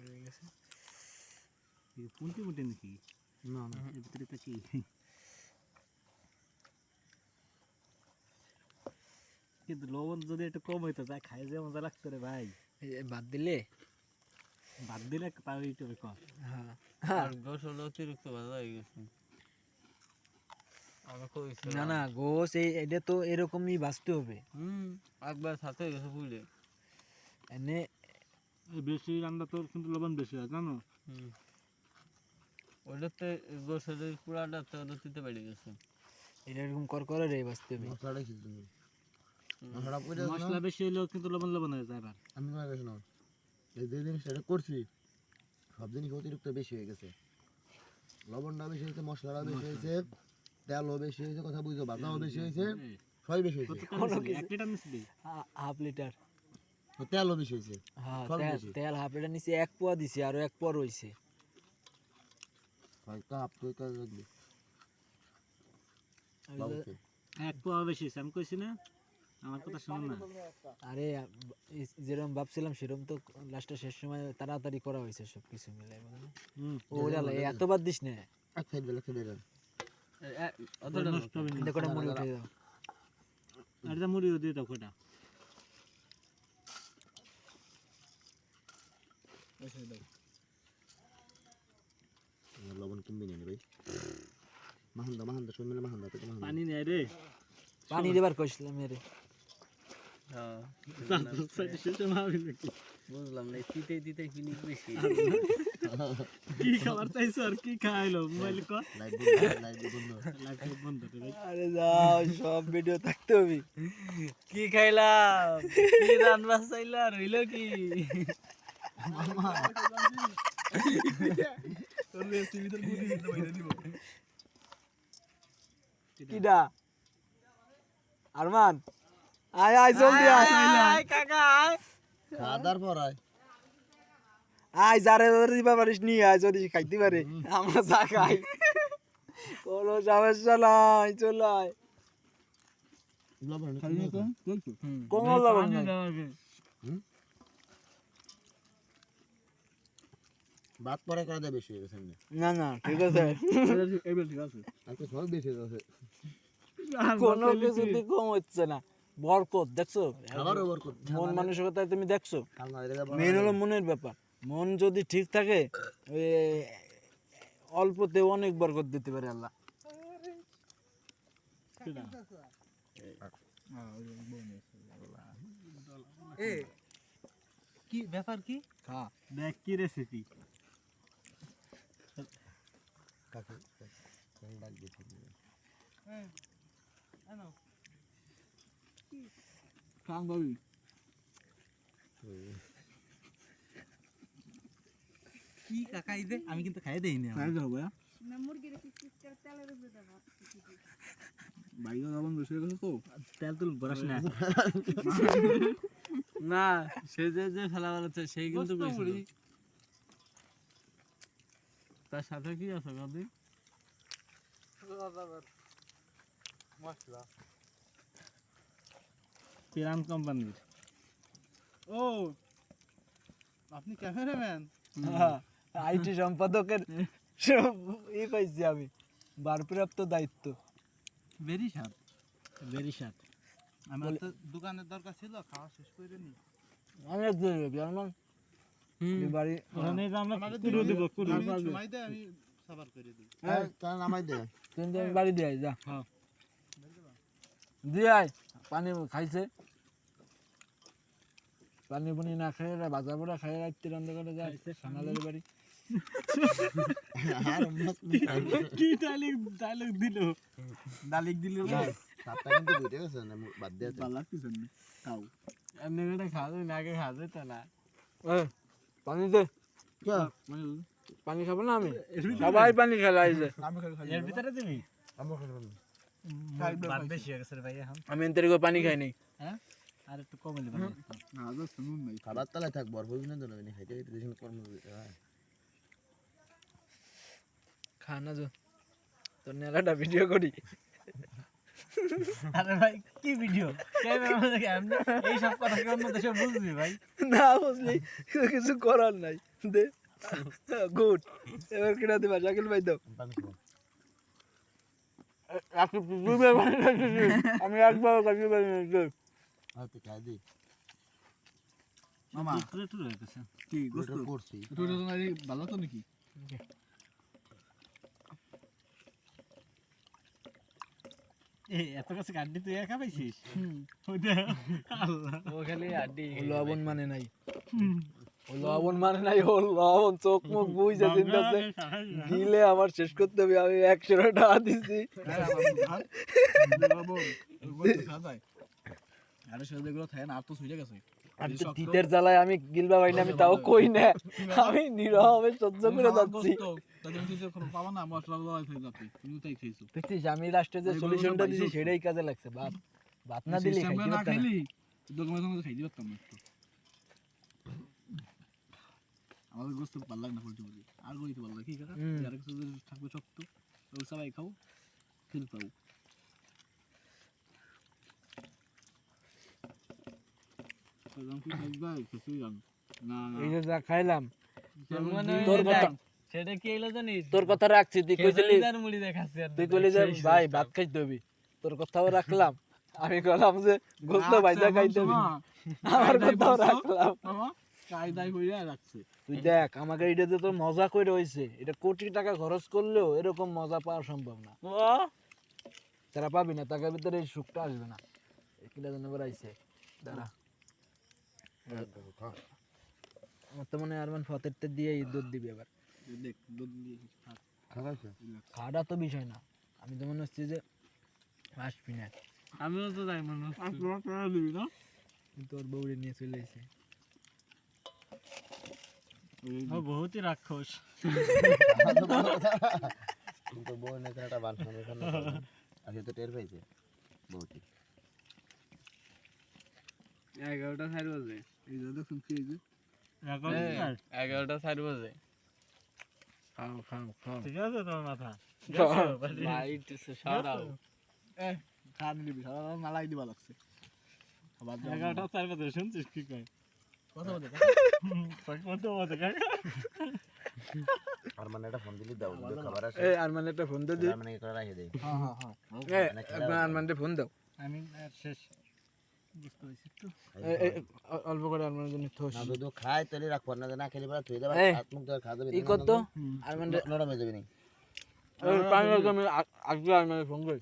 শুরু হয়ে গেছে। পুনটি মুটে নাকি? না না। এর ভিতরে তা কি? কিন্তু লবণ যদি একটু কম হইতো তা খাই যে মজা লাগতো রে ভাই। বাদ দিলে? বাদ দিলে তাও একটু কম। হ্যাঁ। আর গোসল অতিরিক্ত ভালো হয়ে গেছে। না না গোস এই এটা তো এরকমই বাঁচতে হবে। হুম একবার সাথে হয়ে গেছে পুড়ে এনে বেশি রান্না তোর কিন্তু লবণ বেশি হয় জানো? ওটাতে গোসলের পুরাটা তো দিতে পেরে গেছে। এটা এরকম কর করে রে বাঁচতে হবে মশলাটা কি তুমি মশলা বেশি হলেও কিন্তু লবণ লবণ হয়ে যায় আমি মনে গেছি না। এই যে জিনিসটা এটা করছি সব জিনিস অতিরিক্ত বেশি হয়ে গেছে। লবণটা বেশি হয়েছে মশলাটা বেশি হয়েছে তেলও বেশি হয়েছে কথা বুঝছ বাদামও বেশি হয়েছে সবই বেশি হয়েছে। এক লিটার মিশবি হাফ লিটার। তো তেলও বেশি হয়েছে হ্যাঁ তেল হাফ লিটার নিচে এক পোয়া দিছে আরও এক পোয়া বাবুকে এক পোয়া বেশি হয়েছে আমি কইছি না আমার কথা শুনুন না। আরে যেরকম ভাবছিলাম সেরকম তো লাস্টে শেষ সময় তাড়াতাড়ি করা হয়েছে সব কিছু মিলে হুম। ওরা এতবার দিস না। বেলা খেয়ে দেন অতটা নষ্ট হবে না। এটা মুড়ি উঠে দাও। আর মুড়িও দিয়ে দাও কটা। লবণ কিনবি না ভাই মাহান্দা মাহান্দা সব মিলে মাহান্দা তোকে মাহান্দা পানি নেই রে। পানি দেবার কইছিলাম এর। হ্যাঁ। বুঝলাম না ফিনিশ বেশি। কি খাবার চাইছো আর কি খাইলো? মোবাইল ক? লাইট বন্ধ লাইট বন্ধ। লাইট বন্ধ আরে যাও সব ভিডিও থাকতে হবে। কি খাইলাম? কি রান বাসাইলা রইল কি? কিডা? আরমান? আয় আয় জলদি আয়। আয় কাকা আয়। খাদার পর আয়। আয় যারে দিবা পারিস নি আয় যদি খাইতে পারে। আমরা চা খাই। কোনো সমস্যা নাই চল আয়। লবণ কোনো লবণ ভাত পরে করা যায় বেশি গেছে না না ঠিক আছে। এবার ঠিক আছে সব বেশি গেছে। কোনো কিছুতে কম হচ্ছে না। বরকত দেখছ? মন মানসিকতা তুমি দেখছ? মেন হলো মনের ব্যাপার। মন যদি ঠিক থাকে অল্পতে অনেক বরকত দিতে পারে আল্লাহ। কি ব্যাপার কি? হ্যাঁ দেখ কি রেসিপি কাকে? দিতে কাম ভাবি কি কাকা ইদে আমি কিন্তু খাই দেই না খাই যাব না মুরগির পিস পিস তেলের উপরে দেবো। বাইরে লবণ বেশি গেছে তো। তেল তুল বরাস না। না সে যে যে ফেলা বেড়াচ্ছে সেই কিন্তু বেশি তার সাথে কি আছে কদি? পিরান কোম্পানির। ও আপনি ক্যামেরাম্যান? আইটি সম্পাদকের ই পাইছি আমি ভারপ্রাপ্ত দায়িত্ব। সাপ। ভেরি স্বাদ আমার তো দোকানের দরকার ছিল খাওয়া শেষ করে নি। অনেক দেরি বাড়ি যে আমরা কুড়ো দেবো কুড়ো সময় দেয় আমি সাবার করে দিই হ্যাঁ তার নামাই দে। কিন্তু আমি বাড়ি দিয়ে যা। হ্যাঁ। দিয়ে আয় পানি খাইছে। পানি পুনি না খেয়ে এরা ভাজা পোড়া খাই রাখতে রান্না করে যায় সানালের বাড়ি। আর কি ডাইলেক ডাইলেক দিল? ডাইলেক দিল সাতটা কিন্তু বুঝে গেছে না বাদ দিয়ে এমনি করে খাওয়া যায় না আগে খাওয়া যেত না। পানি দে। কে? পানি খাব না আমি? সবাই পানি খেলা আইছে এর ভিতরে দিবি? হয়ে আমি এর থেকে পানি খাই নাই আর একটু কমে দিবেন। না আজ শুনুন নাই। খাবার তালায় থাকব আর হইব না তো না খাইতে খাইতে দেখুন কর্ম হ্যাঁ। খা না যো। তোর নেলাটা ভিডিও করি। আরে ভাই কি ভিডিও ক্যামেরা দেখে এমনি এই সব কথা অন্য দেশে বুঝবি ভাই? না বুঝলি কিছু করার নাই। দে। গুড। এবার কিনা দিবা শাকিল ভাই দাও। আমি একবার কাছে পারি মামা কি করছি। ভালো তো নাকি? এত কাছে গাড্ডি তুই একা পাইছিস? ও খালি আড্ডি লবণ মানে নাই। ও লবণ মানে নাই ও লবণ চোখ মুখ বুঝে চিন্তাছে দিলে আমার শেষ করতে হবে আমি একশো টাকা দিছি। আরে সেটা যেগুলো থাকে না আর তো সুইজে গেছে। আমি তো তিতের জ্বালায় আমি গিলবা পাই না আমি তাও কই না। আমি নীরবে সহ্য করে যাচ্ছি। পাবা না মশলা লড়াই যাচ্ছে তুমি তাই খেয়েছো দেখছিস আমি লাস্টে যে সলিউশনটা দিছি সেটাই কাজে লাগছে ভাত ভাত না দিলে সিস্টেমে না। পারতাম দোকানে দোকানে খাইতে পারতাম না আমাদের গোস্ত ভালো লাগে না পোল্ট্রি মুরগি আর গরিতে ভালো লাগে কি কাকা? হুম। কিছু থাকবে শক্ত ওই সবাই খাও ফিল পাও একদম কি খাইবা কিছুই জানো না না। এই যে যা খাইলাম তোর কথা দেখ, সেটা কি হলো জানিস? তোর কথা রাখছি তুই কইছিলি মুড়ি দেখাচ্ছে তুই কইলি যে ভাই ভাত খাইতে হবে। তোর কথাও রাখলাম। আমি কইলাম যে গোস্ত ভাইজা খাইতে হবে। আমার কথাও রাখলাম। কায়দাই হইয়া রাখছে। তুই দেখ আমাকে এটা যে তোর মজা করে হইছে। এটা কোটি টাকা খরচ করলেও এরকম মজা পাওয়া সম্ভব না। তারা পাবি না টাকার ভিতরে এই সুখটা আসবে না। কিনা যেন আবার আইছে। দাঁড়া। আমার তো মনে হয় আরমান ফতেরটা দিয়ে দুধ দিবি এবার। খাওয়াটা তো বিষয় না। আমি তো মনে হচ্ছে যে আসবি না। আমিও তো যাই মনে হচ্ছে। না। বউরে নিয়ে চলে এসে। বহুতই রাক্ষস। কিন্তু বউ নেই একটা বান খানো খানো আজকে তো টের পাইছে বউটি। এগারোটা চার বাজে। এই? এগারোটা চার বাজে। খাও খাও খাও। ঠিক আছে তোমার মাথা। লাইট সারাও খান দিবি সারা নালাই দিবা লাগছে। আবার। এগারোটা চার বাজে শুনছিস কি কয়? কথা বলতে মতো বাজে কাকা। আর মানে একটা ফোন দিলি দাও খাবার আসে এই আর মানে একটা ফোন দে আর মানে এটা রাখে দেই হ্যাঁ হ্যাঁ হ্যাঁ। এই একবার মানে ফোন দাও। আমি শেষ। অল্প করে আর মানে জন্য থোস না যদি খায় তাহলে রাখব না না খেলে পরে তুই দেবা হাত মুখ ধরে খা দেবে ই কর আর মানে নরম হয়ে যাবে নি। পানি রাখো, আমি আসবে আর মানে ফোন করি।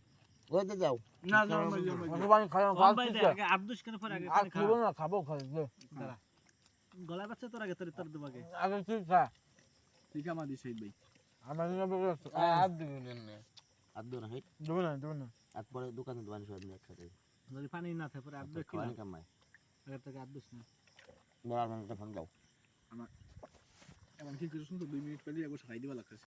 ওই যাও। না না না, না, না, আমাকে পানি খাও কম পাই দে আগে আব্দুস কেন পরে আগে আর পানি খা। খাব না খাব খাই গলা বাচ্চা তোর আগে তোর তোর দেবো আগে। আগে তুই খা। ঠিক আমার দিস ভাই। আমার জন্য বের করছ। আ, আর দিবি না, না। হাত দো না হেট দেবো না দেবো না। হাত দোকানে দোকানে একসাথে যদি পানি না থাকে পরে আব্দুস কি খাওয়ানি কামাই। আগে থেকে আব্দুস না। বড় একটা ফোন দাও। এমন কি কিছু শুনতো দুই মিনিট পেলে একবার খাই দিবা লাগছে